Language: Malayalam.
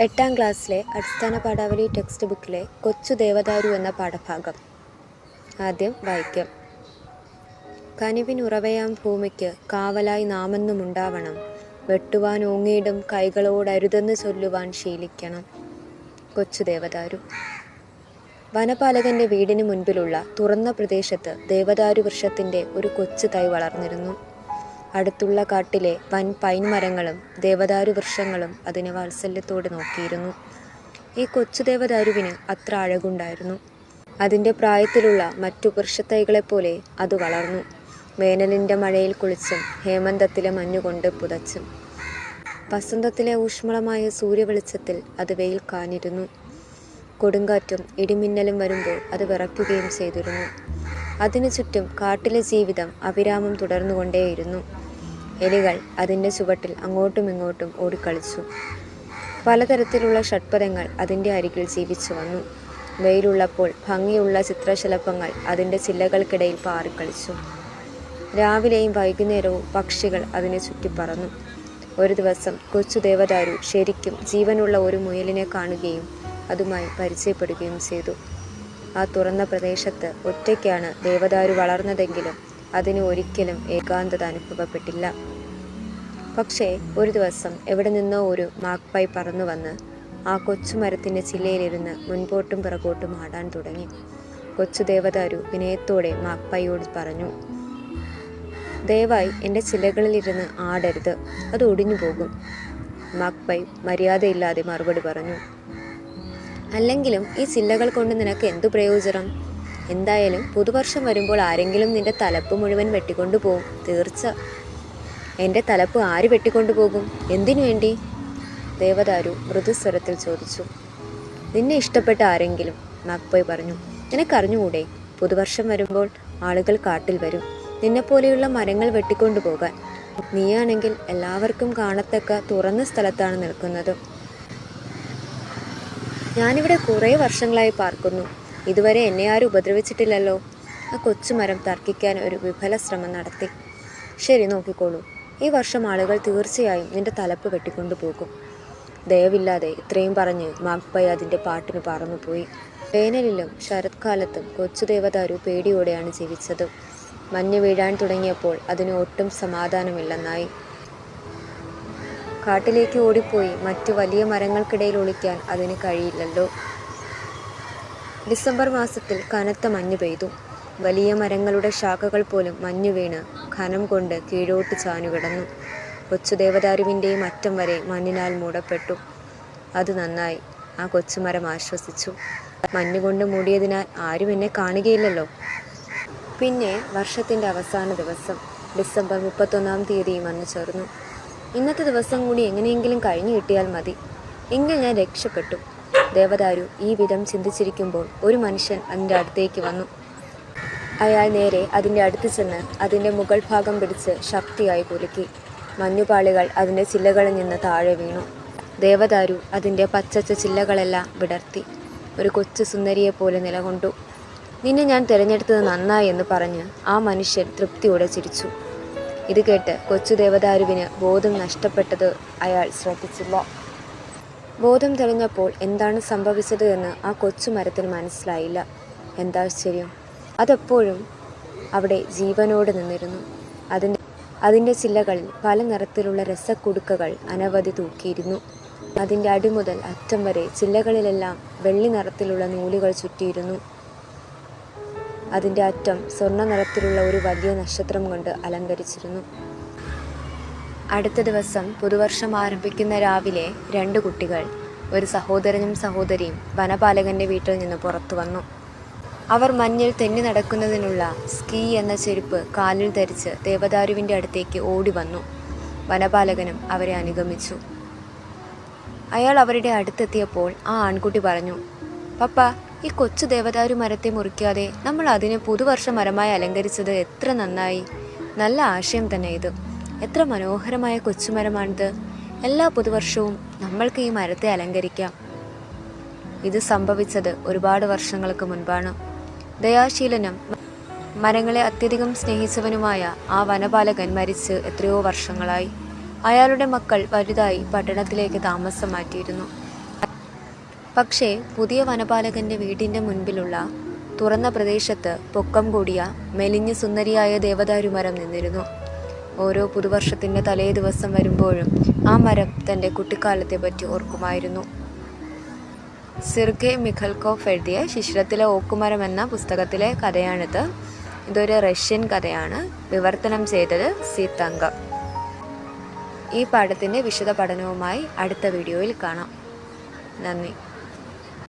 എട്ടാം ക്ലാസ്സിലെ അടിസ്ഥാന പാഠാവലി ടെക്സ്റ്റ് ബുക്കിലെ കൊച്ചു ദേവദാരു എന്ന പാഠഭാഗം. ആദ്യം വായിക്കാം. കനിവിനുറവയാം ഭൂമിക്ക് കാവലായി നാമെന്നുമുണ്ടാവണം. വെട്ടുവാൻ ഓങ്ങിയിടും കൈകളോടരുതെന്ന് ചൊല്ലുവാൻ ശീലിക്കണം കൊച്ചു ദേവദാരു. വനപാലകന്റെ വീടിന് മുൻപിലുള്ള തുറന്ന പ്രദേശത്ത് ദേവദാരു വൃക്ഷത്തിന്റെ ഒരു കൊച്ചു തൈ വളർന്നിരുന്നു. അടുത്തുള്ള കാട്ടിലെ വൻ പൈൻ മരങ്ങളും ദേവദാരു വൃക്ഷങ്ങളും അതിനെ വാത്സല്യത്തോടെ നോക്കിയിരുന്നു. ഈ കൊച്ചു ദേവദാരുവിന് അത്ര അഴകുണ്ടായിരുന്നു. അതിന്റെ പ്രായത്തിലുള്ള മറ്റു വൃക്ഷത്തൈകളെപ്പോലെ അത് വളർന്നു. വേനലിന്റെ മഴയിൽ കുളിച്ചും ഹേമന്തത്തിലെ മഞ്ഞുകൊണ്ട് പുതച്ചും. വസന്തത്തിലെ ഊഷ്മളമായ സൂര്യവെളിച്ചത്തിൽ അത് വെയിൽ കാഞ്ഞിരുന്നു. കൊടുങ്കാറ്റും ഇടിമിന്നലും വരുമ്പോൾ അത് വിറയ്ക്കുകയും ചെയ്തിരുന്നു. അതിനു ചുറ്റും കാട്ടിലെ ജീവിതം അവിരാമം തുടർന്നുകൊണ്ടേയിരുന്നു. എലികൾ അതിന്റെ ചുവട്ടിൽ അങ്ങോട്ടും ഇങ്ങോട്ടും ഓടിക്കളിച്ചു. പലതരത്തിലുള്ള ഷഡ്പദങ്ങൾ അതിന്റെ അരികിൽ ജീവിച്ചു വന്നു. വെയിലുള്ളപ്പോൾ ഭംഗിയുള്ള ചിത്രശലഭങ്ങൾ അതിന്റെ ചില്ലകൾക്കിടയിൽ പാറിക്കളിച്ചു. രാവിലെയും വൈകുന്നേരവും പക്ഷികൾ അതിനെ ചുറ്റിപ്പറന്നു. ഒരു ദിവസം കൊച്ചു ദേവദാരു ശരിക്കും ജീവനുള്ള ഒരു മുയലിനെ കാണുകയും അതുമായി പരിചയപ്പെടുകയും ചെയ്തു. ആ തുറന്ന പ്രദേശത്ത് ഒറ്റയ്ക്കാണ് ദേവദാരു വളർന്നതെങ്കിലും അതിന് ഒരിക്കലും ഏകാന്തത അനുഭവപ്പെട്ടില്ല. പക്ഷേ ഒരു ദിവസം എവിടെ നിന്നോ ഒരു മാക്പൈ പറന്നു വന്ന് ആ കൊച്ചുമരത്തിന്റെ ചില്ലയിലിരുന്ന് മുൻപോട്ടും പിറകോട്ടും ആടാൻ തുടങ്ങി. കൊച്ചു ദേവതാരു വിനയത്തോടെ മാക്പായിയോട് പറഞ്ഞു ദയവായി എന്റെ ചില്ലകളിലിരുന്ന് ആടരുത് അത് ഒടിഞ്ഞു പോകും മാക്പൈ മര്യാദയില്ലാതെ മറുപടി പറഞ്ഞു. അല്ലെങ്കിലും ഈ ചില്ലകൾ കൊണ്ട് നിനക്ക് എന്തു പ്രയോജനം? എന്തായാലും പുതുവർഷം വരുമ്പോൾ ആരെങ്കിലും നിന്റെ തലപ്പ് മുഴുവൻ വെട്ടിക്കൊണ്ടു പോകും തീർച്ച. എന്റെ തലപ്പ് ആര് വെട്ടിക്കൊണ്ടു പോകും? എന്തിനു വേണ്ടി? ദേവദാരു മൃദുസ്വരത്തിൽ ചോദിച്ചു. നിന്നെ ഇഷ്ടപ്പെട്ട ആരെങ്കിലും? മാക്പോയ് പറഞ്ഞു. നിനക്കറിഞ്ഞുകൂടെ? പുതുവർഷം വരുമ്പോൾ ആളുകൾ കാട്ടിൽ വരും. നിന്നെപ്പോലെയുള്ള മരങ്ങൾ വെട്ടിക്കൊണ്ടു പോകാൻ. നീയാണെങ്കിൽ എല്ലാവർക്കും കാണത്തക്ക തുറന്ന സ്ഥലത്താണ് നിൽക്കുന്നത്. ഞാനിവിടെ കുറേ വർഷങ്ങളായി പാർക്കുന്നു. ഇതുവരെ എന്നെ ആരും ഉപദ്രവിച്ചിട്ടില്ലല്ലോ. ആ കൊച്ചുമരം തർക്കിക്കാൻ ഒരു വിഫല ശ്രമം നടത്തി. ശരി നോക്കിക്കോളൂ. ഈ വർഷം ആളുകൾ തീർച്ചയായും നിന്റെ തലപ്പ് വെട്ടിക്കൊണ്ടു പോകും. ദയവില്ലാതെ ഇത്രയും പറഞ്ഞ് മാഗ്പൈ അതിന്റെ പാട്ടിന് പറന്നുപോയി. വേനലിലും ശരത്കാലത്തും കൊച്ചു ദേവദാരു പേടിയോടെയാണ് ജീവിച്ചത്. മഞ്ഞ് വീഴാൻ തുടങ്ങിയപ്പോൾ അതിന് ഒട്ടും സമാധാനമില്ലെന്നായി. കാട്ടിലേക്ക് ഓടിപ്പോയി മറ്റു വലിയ മരങ്ങൾക്കിടയിൽ ഒളിക്കാൻ അതിന് കഴിയില്ലല്ലോ. ഡിസംബർ മാസത്തിൽ കനത്ത മഞ്ഞ് പെയ്തു. വലിയ മരങ്ങളുടെ ശാഖകൾ പോലും മഞ്ഞു വീണ് ഖനം കൊണ്ട് കീഴോട്ട് ചാഞ്ഞുകിടന്നു. കൊച്ചു ദേവദാരുവിന്റെയും അറ്റം വരെ മണ്ണിനാൽ മൂടപ്പെട്ടു. അത് നന്നായി. ആ കൊച്ചുമരം ആശ്വസിച്ചു. മഞ്ഞുകൊണ്ട് മൂടിയതിനാൽ ആരും എന്നെ കാണുകയില്ലല്ലോ. പിന്നെ വർഷത്തിന്റെ അവസാന ദിവസം ഡിസംബർ മുപ്പത്തൊന്നാം തീയതിയും വന്നു ചേർന്നു. ഇന്നത്തെ ദിവസം കൂടി എങ്ങനെയെങ്കിലും കഴിഞ്ഞു കിട്ടിയാൽ മതി. എങ്കിൽ ഞാൻ രക്ഷപ്പെട്ടു. ദേവദാരു ഈ വിധം ചിന്തിച്ചിരിക്കുമ്പോൾ ഒരു മനുഷ്യൻ അതിന്റെ അടുത്തേക്ക് വന്നു. അയാൾ നേരെ അതിന്റെ അടുത്ത് ചെന്ന് അതിന്റെ മുകൾ ഭാഗം പിടിച്ച് ശക്തിയായി കുലുക്കി. മഞ്ഞുപാളികൾ അതിന്റെ ചില്ലകളിൽ നിന്ന് താഴെ വീണു. ദേവദാരു അതിന്റെ പച്ചച്ച ചില്ലകളെല്ലാം വിടർത്തി. ഒരു കൊച്ചു സുന്ദരിയെപ്പോലെ നിലകൊണ്ടു. നിന്നെ ഞാൻ തിരഞ്ഞെടുത്തത് നന്നായി എന്ന് പറഞ്ഞ് ആ മനുഷ്യൻ തൃപ്തിയോടെ ചിരിച്ചു. ഇത് കേട്ട് കൊച്ചു ദേവദാരുവിന് ബോധം നഷ്ടപ്പെട്ടത് അയാൾ ശ്രദ്ധിച്ചില്ല. ബോധം തെളിഞ്ഞപ്പോൾ എന്താണ് സംഭവിച്ചത് എന്ന് ആ കൊച്ചു മരത്തിന് മനസ്സിലായില്ല. എന്താശ്ചര്യം അതെപ്പോഴും അവിടെ ജീവനോട് നിന്നിരുന്നു. അതിന്റെ അതിന്റെ ചില്ലകളിൽ പല നിറത്തിലുള്ള രസക്കുടുക്കകൾ അനവധി തൂക്കിയിരുന്നു. അതിന്റെ അടിമുതൽ അറ്റം വരെ ചില്ലകളിലെല്ലാം വെള്ളി നിറത്തിലുള്ള നൂലുകൾ ചുറ്റിയിരുന്നു. അതിന്റെ അറ്റം സ്വർണ നിറത്തിലുള്ള ഒരു വലിയ നക്ഷത്രം കൊണ്ട് അലങ്കരിച്ചിരുന്നു. അടുത്ത ദിവസം പുതുവർഷം ആരംഭിക്കുന്ന രാവിലെ രണ്ട് കുട്ടികൾ ഒരു സഹോദരനും സഹോദരിയും വനപാലകന്റെ വീട്ടിൽ നിന്ന് പുറത്തു വന്നു. അവർ മഞ്ഞിൽ തെന്നി നടക്കുന്നതിനുള്ള സ്കീ എന്ന ചെരുപ്പ് കാലിൽ ധരിച്ച് ദേവദാരുവിന്റെ അടുത്തേക്ക് ഓടി വന്നു. വനപാലകനും അവരെ അനുഗമിച്ചു. അയാൾ അവരുടെ അടുത്തെത്തിയപ്പോൾ ആ ആൺകുട്ടി പറഞ്ഞു പപ്പ ഈ കൊച്ചു ദേവദാരു മരത്തെ മുറിക്കാതെ നമ്മൾ അതിനെ പുതുവർഷ മരമായി അലങ്കരിച്ചത് എത്ര നന്നായി. നല്ല ആശയം തന്നെ ഇത്. എത്ര മനോഹരമായ കൊച്ചുമരമാണിത്. എല്ലാ പുതുവർഷവും നമ്മൾക്ക് ഈ മരത്തെ അലങ്കരിക്കാം. ഇത് സംഭവിച്ചത് ഒരുപാട് വർഷങ്ങൾക്ക് മുൻപാണ്. ദയാശീലനും മരങ്ങളെ അത്യധികം സ്നേഹിച്ചവനുമായ ആ വനപാലകൻ മരിച്ച് എത്രയോ വർഷങ്ങളായി. അയാളുടെ മക്കൾ വലുതായി പട്ടണത്തിലേക്ക് താമസം മാറ്റിയിരുന്നു. പക്ഷേ പുതിയ വനപാലകന്റെ വീടിന്റെ മുൻപിലുള്ള തുറന്ന പ്രദേശത്ത് പൊക്കം കൂടിയ മെലിഞ്ഞു സുന്ദരിയായ ദേവദാരു മരം നിന്നിരുന്നു. ഓരോ പുതുവർഷത്തിന്റെ തലേ ദിവസം വരുമ്പോഴും ആ മരം തന്റെ കുട്ടിക്കാലത്തെ പറ്റി ഓർക്കുമായിരുന്നു. സിർഗെ മിഖൽക്കോഫ് എഴുതിയ ശിശിരത്തിലെ ഓക്കുമരം എന്ന പുസ്തകത്തിലെ കഥയാണിത്. ഇതൊരു റഷ്യൻ കഥയാണ്. വിവർത്തനം ചെയ്തത് സീതങ്ക ഈ പാഠത്തിന്റെ വിശദ പഠനവുമായി അടുത്ത വീഡിയോയിൽ കാണാം. നന്ദി.